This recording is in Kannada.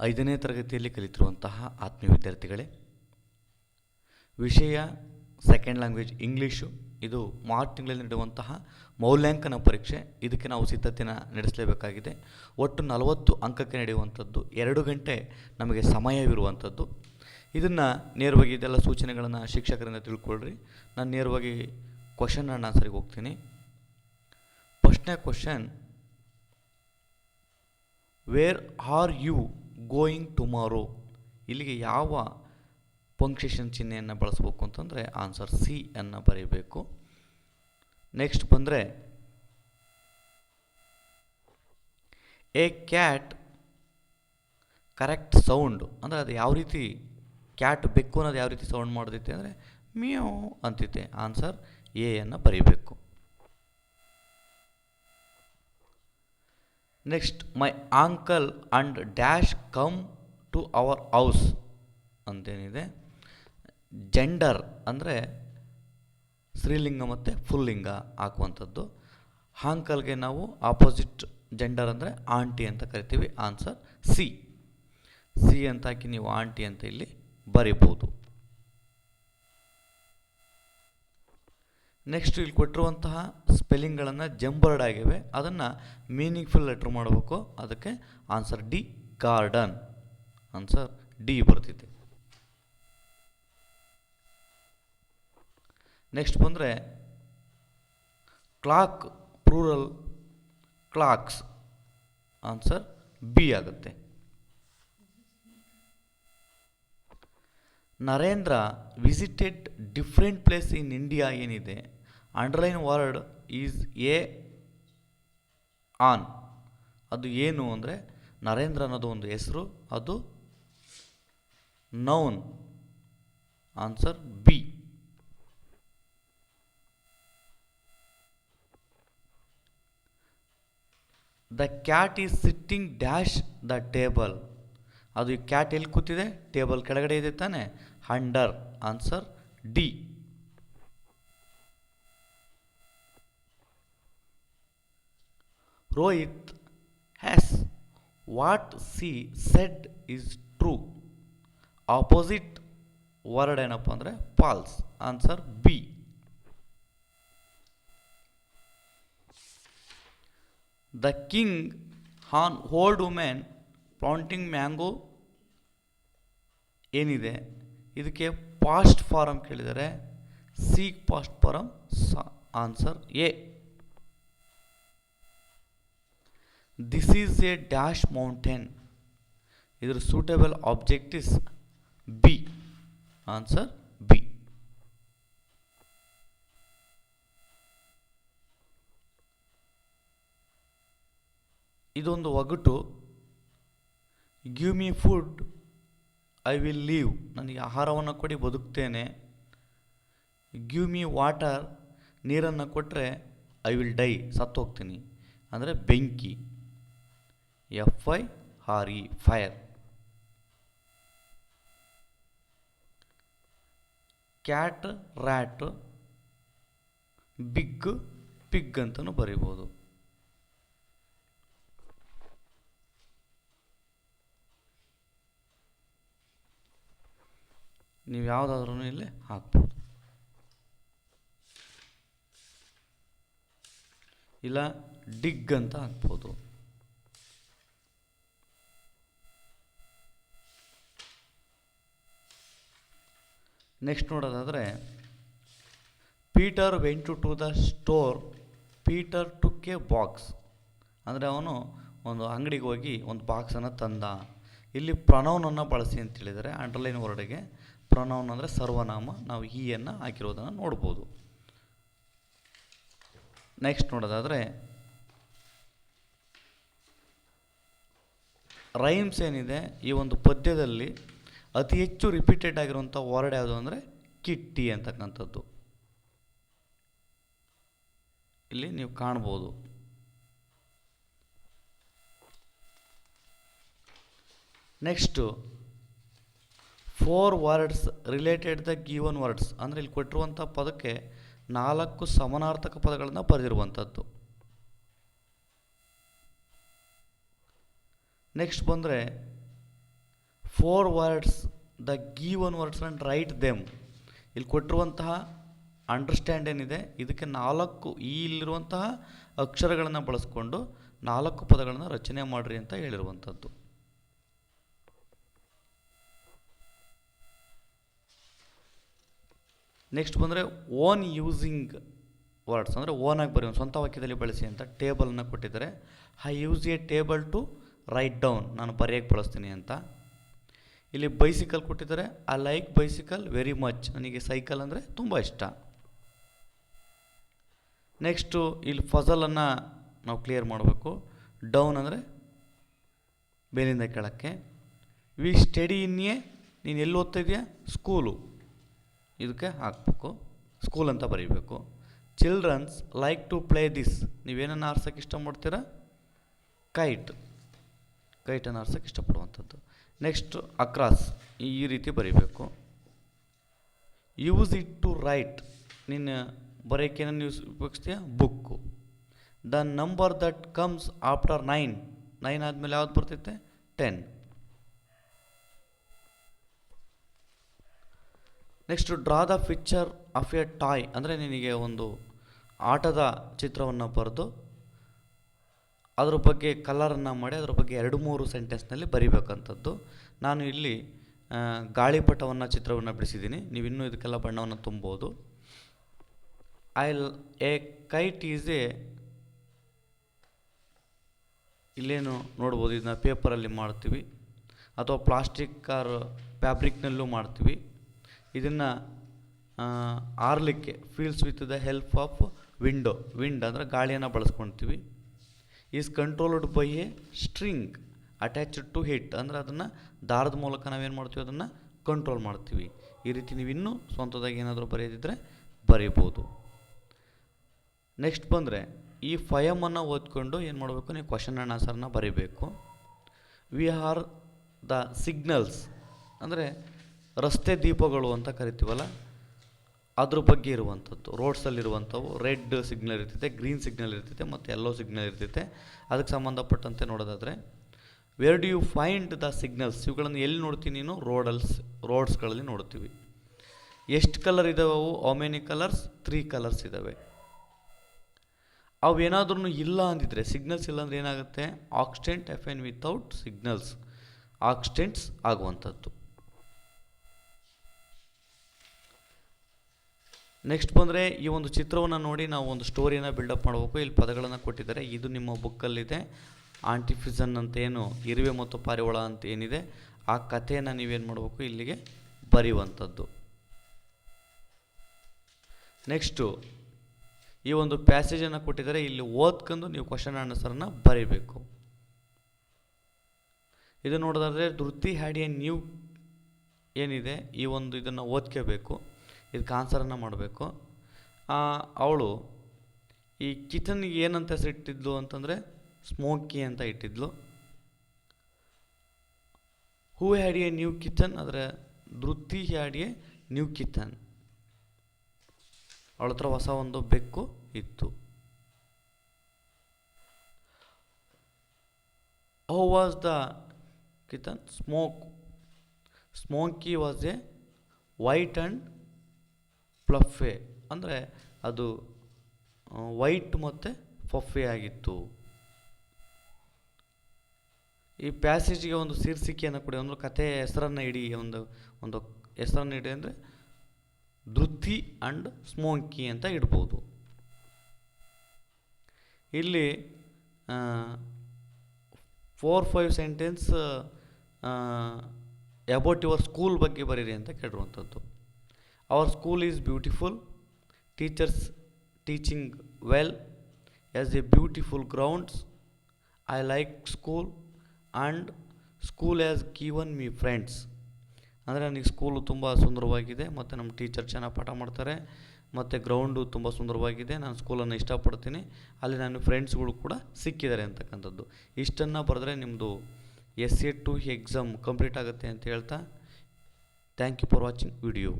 ಐದನೇ ತರಗತಿಯಲ್ಲಿ ಕಲಿತಿರುವಂತಹ ಆತ್ಮೀಯ ವಿದ್ಯಾರ್ಥಿಗಳೇ, ವಿಷಯ ಸೆಕೆಂಡ್ ಲ್ಯಾಂಗ್ವೇಜ್ ಇಂಗ್ಲೀಷು ಇದು ಮಾರ್ಚ್ ತಿಂಗಳಲ್ಲಿ ನಡೆಯುವಂತಹ ಮೌಲ್ಯಾಂಕನ ಪರೀಕ್ಷೆ. ಇದಕ್ಕೆ ನಾವು ಸಿದ್ಧತೆಯನ್ನು ನಡೆಸಲೇಬೇಕಾಗಿದೆ. ಒಟ್ಟು ನಲವತ್ತು ಅಂಕಕ್ಕೆ ನಡೆಯುವಂಥದ್ದು, ಎರಡು ಗಂಟೆ ನಮಗೆ ಸಮಯವಿರುವಂಥದ್ದು. ಇದನ್ನು ನೇರವಾಗಿ ಇದೆಲ್ಲ ಸೂಚನೆಗಳನ್ನು ಶಿಕ್ಷಕರಿಂದ ತಿಳ್ಕೊಳ್ರಿ. ನಾನು ನೇರವಾಗಿ ಕ್ವಶನ್ ಆ್ಯಂಡ್ ಆನ್ಸರಿಗೆ ಹೋಗ್ತೀನಿ. ಫಸ್ಟ್ನೇ question where are you going tomorrow ಇಲ್ಲಿಗೆ ಯಾವ ಪಂಕ್ಷೇಷನ್ ಚಿಹ್ನೆಯನ್ನು ಬಳಸಬೇಕು ಅಂತಂದರೆ ಆನ್ಸರ್ ಸಿ ಅನ್ನು ಬರೀಬೇಕು. ನೆಕ್ಸ್ಟ್ ಬಂದರೆ ಎ ಕ್ಯಾಟ್ ಕರೆಕ್ಟ್ ಸೌಂಡ್ ಅಂದರೆ ಅದು ಯಾವ ರೀತಿ ಕ್ಯಾಟ್ ಬೆಕ್ಕು ಅನ್ನೋದು ಯಾವ ರೀತಿ ಸೌಂಡ್ ಮಾಡ್ತೈತೆ ಅಂದರೆ ಮಿಯೋ ಅಂತಿದೆ. ಆನ್ಸರ್ ಎ ಅನ್ನು ಬರೀಬೇಕು. Next my uncle and dash come to our house ಅಂತೇನಿದೆ? Gender ಅಂದರೆ ಸ್ತ್ರೀಲಿಂಗ ಮತ್ತು ಫುಲ್ಲಿಂಗ ಹಾಕುವಂಥದ್ದು. ಆಂಕಲ್ಗೆ ನಾವು ಆಪೋಸಿಟ್ ಜೆಂಡರ್ ಅಂದರೆ ಆಂಟಿ ಅಂತ ಕರಿತೀವಿ. ಆನ್ಸರ್ ಸಿ ಸಿ ಅಂತ ಹಾಕಿ ನೀವು ಆಂಟಿ ಅಂತ ಇಲ್ಲಿ ಬರಿಬೋದು. ನೆಕ್ಸ್ಟ್ ಇಲ್ಲಿ ಕೊಟ್ಟಿರುವಂತಹ ಸ್ಪೆಲ್ಲಿಂಗ್ಗಳನ್ನು ಜಂಬರ್ಡ್ ಆಗಿವೆ. ಅದನ್ನು ಮೀನಿಂಗ್ಫುಲ್ ಲೆಟ್ರ್ ಮಾಡಬೇಕು. ಅದಕ್ಕೆ answer D garden answer D ಬರ್ತಿದೆ ನೆಕ್ಸ್ಟ್ ಬಂದರೆ clock plural clocks answer B ಆಗುತ್ತೆ. Narendra visited different place in India ಏನಿದೆ? Underline word is a on. ಅದು ಏನು ಅಂದರೆ ನರೇಂದ್ರ ಅನ್ನೋದು ಒಂದು ಹೆಸರು, ಅದು noun answer B the cat is sitting dash the table ಅದು ಈ ಕ್ಯಾಟ್ ಎಲ್ಲಿ ಕೂತಿದೆ? ಟೇಬಲ್ ಕೆಳಗಡೆ ಇದೆ ತಾನೆ? Under answer D Rohit has what she said is true opposite word ಏನಪ್ಪ ಅಂದರೆ false answer B the king and old women planting mango ಏನಿದೆ? ಇದಕ್ಕೆ ಪಾಸ್ಟ್ ಫಾರಮ್ ಕೇಳಿದರೆ see past form answer A this is a dash mountain ಇದರ suitable object is B answer B ಇದೊಂದು ಒಗಟು give me food I will live ನನಗೆ ಆಹಾರವನ್ನು ಕೊಡಿ, ಬದುಕ್ತೇನೆ. ಗಿವ್ ಮೀ ವಾಟರ್ ನೀರನ್ನು ಕೊಟ್ಟರೆ ಐ ವಿಲ್ ಡೈ ಸತ್ತು ಹೋಗ್ತೀನಿ ಅಂದರೆ ಬೆಂಕಿ. F I R E fire cat rat big pig ಅಂತಲೂ ಬರಿಬೋದು. ನೀವು ಯಾವುದಾದ್ರೂ ಇಲ್ಲಿ ಹಾಕ್ಬೋದು. ಇಲ್ಲ, ಡಿಗ್ ಅಂತ ಹಾಕ್ಬೋದು. ನೆಕ್ಸ್ಟ್ ನೋಡೋದಾದರೆ, Peter went to the store Peter took a box ಅಂದರೆ ಅವನು ಒಂದು ಅಂಗಡಿಗೆ ಹೋಗಿ ಒಂದು ಬಾಕ್ಸನ್ನು ತಂದ. ಇಲ್ಲಿ ಪ್ರನೌನನ್ನು ಬಳಸಿ ಅಂತ ಹೇಳಿದರೆ ಅಂಡರ್ಲೈನ್ ವರ್ಡಿಗೆ. ಪ್ರನೌನ್ ಅಂದರೆ ಸರ್ವನಾಮ, ನಾವು ಈಯನ್ನು ಹಾಕಿರೋದನ್ನು ನೋಡ್ಬೋದು. ನೆಕ್ಸ್ಟ್ ನೋಡೋದಾದರೆ ರೈಮ್ಸ್ ಏನಿದೆ, ಈ ಒಂದು ಪದ್ಯದಲ್ಲಿ ಅತಿ ಹೆಚ್ಚು ರಿಪೀಟೆಡ್ ಆಗಿರುವಂಥ ವರ್ಡ್ ಯಾವುದು ಅಂದರೆ ಕಿಟ್ಟಿ ಅಂತಕ್ಕಂಥದ್ದು. ಇಲ್ಲಿ ನೀವು ಕಾಣ್ಬೋದು. Next four words related the given words ಅಂದರೆ ಇಲ್ಲಿ ಕೊಟ್ಟಿರುವಂಥ ಪದಕ್ಕೆ ನಾಲ್ಕು ಸಮಾನಾರ್ಥಕ ಪದಗಳನ್ನು ಬರೆದಿರುವಂಥದ್ದು. ನೆಕ್ಸ್ಟ್ ಬಂದರೆ four words the given words and write them ಇಲ್ಲಿ ಕೊಟ್ಟಿರುವಂತಹ ಅಂಡರ್ಸ್ಟ್ಯಾಂಡ್ ಏನಿದೆ, ಇದಕ್ಕೆ ನಾಲ್ಕು ಈ ಇಲ್ಲಿರುವಂತಹ ಅಕ್ಷರಗಳನ್ನು ಬಳಸ್ಕೊಂಡು ನಾಲ್ಕು ಪದಗಳನ್ನು ರಚನೆ ಮಾಡಿರಿ ಅಂತ ಹೇಳಿರುವಂಥದ್ದು. ನೆಕ್ಸ್ಟ್ ಬಂದರೆ ಓನ್ ಯೂಸಿಂಗ್ ವರ್ಡ್ಸ್ ಅಂದರೆ ಓನಾಗಿ ಬರೆಯೋ ಸ್ವಂತ ವಾಕ್ಯದಲ್ಲಿ ಬಳಸಿ ಅಂತ ಟೇಬಲನ್ನು ಕೊಟ್ಟಿದ್ದಾರೆ. I use a table to write down ನಾನು ಬರೆಯೋಕ್ಕೆ ಬಳಸ್ತೀನಿ ಅಂತ. ಇಲ್ಲಿ ಬೈಸಿಕಲ್ ಕೊಟ್ಟಿದ್ದಾರೆ. I like bicycle very much ನನಗೆ ಸೈಕಲ್ ಅಂದರೆ ತುಂಬ ಇಷ್ಟ. ನೆಕ್ಸ್ಟು ಇಲ್ಲಿ ಫಸಲನ್ನು ನಾವು ಕ್ಲಿಯರ್ ಮಾಡಬೇಕು. ಡೌನ್ ಅಂದರೆ ಮೇಲಿಂದ ಕೆಳಕ್ಕೆ. ವಿ ಸ್ಟಡಿ ಇನ್ ಎ ನೀನು ಎಲ್ಲಿ ಓದ್ತಾ ಇದೆಯಾ? ಸ್ಕೂಲು ಇದಕ್ಕೆ ಹಾಕಬೇಕು. ಸ್ಕೂಲ್ ಅಂತ ಬರೀಬೇಕು. Childrens like to play this ನೀವೇನನ್ನು ಆರ್ಸೋಕ್ಕೆ ಇಷ್ಟಪಡ್ತೀರಾ? ಕೈಟ್ ಕೈಟನ್ನು ಆರ್ಸೋಕ್ಕೆ ಇಷ್ಟಪಡುವಂಥದ್ದು. ನೆಕ್ಸ್ಟ್ ಅಕ್ರಾಸ್ ಈ ರೀತಿ ಬರೀಬೇಕು. ಯೂಸ್ ಇಟ್ ಟು ರೈಟ್ ನಿನ್ನ ಏನೇನು use ಉಪಯೋಗಿಸ್ತೀಯ? Book the number that comes after nine nine ಆದಮೇಲೆ ಯಾವ್ದು ಬರ್ತೈತೆ? Ten next draw the picture of a toy ಅಂದರೆ ನಿನಗೆ ಒಂದು ಆಟದ ಚಿತ್ರವನ್ನು ಬರೆದು ಅದ್ರ ಬಗ್ಗೆ ಕಲರನ್ನು ಮಾಡಿ, ಅದ್ರ ಬಗ್ಗೆ ಎರಡು ಮೂರು ಸೆಂಟೆನ್ಸ್ನಲ್ಲಿ ಬರಿಬೇಕಂಥದ್ದು ನಾನು ಇಲ್ಲಿ ಗಾಳಿಪಟವನ್ನು ಚಿತ್ರವನ್ನು ಬಿಡಿಸಿದ್ದೀನಿ. ನೀವು ಇನ್ನೂ ಇದಕ್ಕೆಲ್ಲ ಬಣ್ಣವನ್ನು ತುಂಬೋದು. I a kite is a ಇಲ್ಲೇನು ನೋಡ್ಬೋದು, ಇದನ್ನ ಪೇಪರಲ್ಲಿ ಮಾಡ್ತೀವಿ. ಅಥವಾ ಪ್ಲಾಸ್ಟಿಕ್ ಆರ್ ಫ್ಯಾಬ್ರಿಕ್ನಲ್ಲೂ ಮಾಡ್ತೀವಿ. ಇದನ್ನು ಆರಲಿಕ್ಕೆ feels with the help of window wind ಅಂದರೆ ಗಾಳಿಯನ್ನು ಬಳಸ್ಕೊಳ್ತೀವಿ is controlled by a string attached to hit ಅಂದರೆ ಅದನ್ನು ದಾರದ ಮೂಲಕ ನಾವೇನು ಮಾಡ್ತೀವಿ? ಅದನ್ನು ಕಂಟ್ರೋಲ್ ಮಾಡ್ತೀವಿ. ಈ ರೀತಿ ನೀವು ಇನ್ನೂ ಸ್ವಂತದಾಗಿ ಏನಾದರೂ ಬರೆಯೋದಿದ್ದರೆ ಬರೀಬೋದು. ನೆಕ್ಸ್ಟ್ ಬಂದರೆ, ಈ ಫಯಮನ್ನು ಓದ್ಕೊಂಡು ಏನು ಮಾಡಬೇಕು? ನೀವು ಕ್ವಶನ್ ಆ್ಯಂಡ್ ಆನ್ಸರ್ನ ಬರೀಬೇಕು. ವಿ ಆರ್ ದ ಸಿಗ್ನಲ್ಸ್ ಅಂದರೆ ರಸ್ತೆ ದೀಪಗಳು ಅಂತ ಕರಿತೀವಲ್ಲ, ಅದ್ರ ಬಗ್ಗೆ ಇರುವಂಥದ್ದು. ರೋಡ್ಸಲ್ಲಿರುವಂಥವು ರೆಡ್ ಸಿಗ್ನಲ್ ಇರ್ತೈತೆ, ಗ್ರೀನ್ ಸಿಗ್ನಲ್ ಇರ್ತೈತೆ, ಮತ್ತು ಎಲ್ಲೋ ಸಿಗ್ನಲ್ ಇರ್ತೈತೆ. ಅದಕ್ಕೆ ಸಂಬಂಧಪಟ್ಟಂತೆ ನೋಡೋದಾದರೆ where do you find the signals ಇವುಗಳನ್ನು ಎಲ್ಲಿ ನೋಡ್ತೀನಿ ನೀನು? ರೋಡಲ್ಸ್, ರೋಡ್ಸ್ಗಳಲ್ಲಿ ನೋಡ್ತೀವಿ. ಎಷ್ಟು ಕಲರ್ ಇದಾವೆ ಅವು ಕಲರ್ಸ್ ತ್ರೀ ಕಲರ್ಸ್ ಇದ್ದಾವೆ ಅವು ಏನಾದ್ರೂ ಇಲ್ಲ ಅಂದಿದ್ರೆ ಸಿಗ್ನಲ್ಸ್ ಇಲ್ಲ ಅಂದರೆ ಏನಾಗುತ್ತೆ? Accident F N without signals accidents ಆಗುವಂಥದ್ದು. ನೆಕ್ಸ್ಟ್ ಬಂದರೆ ಈ ಒಂದು ಚಿತ್ರವನ್ನು ನೋಡಿ ನಾವು ಒಂದು ಸ್ಟೋರಿಯನ್ನು ಬಿಲ್ಡಪ್ ಮಾಡಬೇಕು. ಇಲ್ಲಿ ಪದಗಳನ್ನು ಕೊಟ್ಟಿದ್ದಾರೆ. ಇದು ನಿಮ್ಮ ಬುಕ್ಕಲ್ಲಿದೆ ಆಂಟಿಫಿಸನ್ ಅಂತ ಏನು ಇರುವೆ ಮತ್ತು ಪಾರಿವಾಳ ಅಂತ ಏನಿದೆ ಆ ಕಥೆಯನ್ನು ನೀವೇನು ಮಾಡಬೇಕು? ಇಲ್ಲಿಗೆ ಬರೆಯುವಂಥದ್ದು. ನೆಕ್ಸ್ಟು ಈ ಒಂದು ಪ್ಯಾಸೇಜನ್ನು ಕೊಟ್ಟಿದ್ದಾರೆ. ಇಲ್ಲಿ ಓದ್ಕೊಂಡು ನೀವು ಕ್ವಶನ್ ಆನ್ಸರನ್ನು ಬರೀಬೇಕು. ಇದು ನೋಡೋದಾದರೆ, ಧೃತಿ ಹ್ಯಾಡ್ ಎ ನ್ಯೂ ಏನಿದೆ? ಈ ಒಂದು ಇದನ್ನು ಓದ್ಕೋಬೇಕು. ಇದಕ್ಕೆ ಆನ್ಸರನ್ನು ಮಾಡಬೇಕು. ಅವಳು ಈ ಕಿಚನ್ಗೆ ಏನಂತ ಹೆಸರಿಟ್ಟಿದ್ಲು ಅಂತಂದರೆ ಸ್ಮೋಕಿ ಅಂತ ಇಟ್ಟಿದ್ಲು. Who had a new kitten ಅದರ Dhriti had a new kitchen ಅವಳ ಹತ್ರ ಹೊಸ ಒಂದು ಬೆಕ್ಕು ಇತ್ತು. How was the kitten smoke Smokey was a white and fluffy. ಅಂದರೆ ಅದು ವೈಟ್ ಮತ್ತು ಫಫೆ ಆಗಿತ್ತು. ಈ ಪ್ಯಾಸೇಜಿಗೆ ಒಂದು ಶೀರ್ಷಿಕೆಯನ್ನು ಕೊಡಿ ಒಂದು ಕಥೆಯ ಹೆಸರನ್ನು ಇಡಿ ಒಂದು ಒಂದು ಹೆಸರನ್ನು ಇಡಿ ಅಂದರೆ ಧೃತಿ ಆ್ಯಂಡ್ ಸ್ಮೋಕಿ ಅಂತ ಇಡ್ಬೋದು. ಇಲ್ಲಿ four five sentence about your school ಬಗ್ಗೆ ಬರೀರಿ ಅಂತ ಕೇಳಿರುವಂಥದ್ದು. Our school is beautiful teachers teaching well as a beautiful grounds I like school and school as given me friends ಅಂದರೆ ನನಗೆ ಸ್ಕೂಲು ತುಂಬ ಸುಂದರವಾಗಿದೆ. ಮತ್ತು ನಮ್ಮ ಟೀಚರ್ ಚೆನ್ನಾಗಿ ಪಾಠ ಮಾಡ್ತಾರೆ. ಮತ್ತು ಗ್ರೌಂಡು ತುಂಬ ಸುಂದರವಾಗಿದೆ. ನಾನು ಸ್ಕೂಲನ್ನು ಇಷ್ಟಪಡ್ತೀನಿ. ಅಲ್ಲಿ ನನ್ನ ಫ್ರೆಂಡ್ಸ್ಗಳು ಕೂಡ ಸಿಕ್ಕಿದ್ದಾರೆ ಅಂತಕ್ಕಂಥದ್ದು. ಇಷ್ಟನ್ನು ಬರೆದ್ರೆ ನಿಮ್ಮದು S A two exam complete ಆಗುತ್ತೆ ಅಂತ ಹೇಳ್ತಾ. Thank you for watching video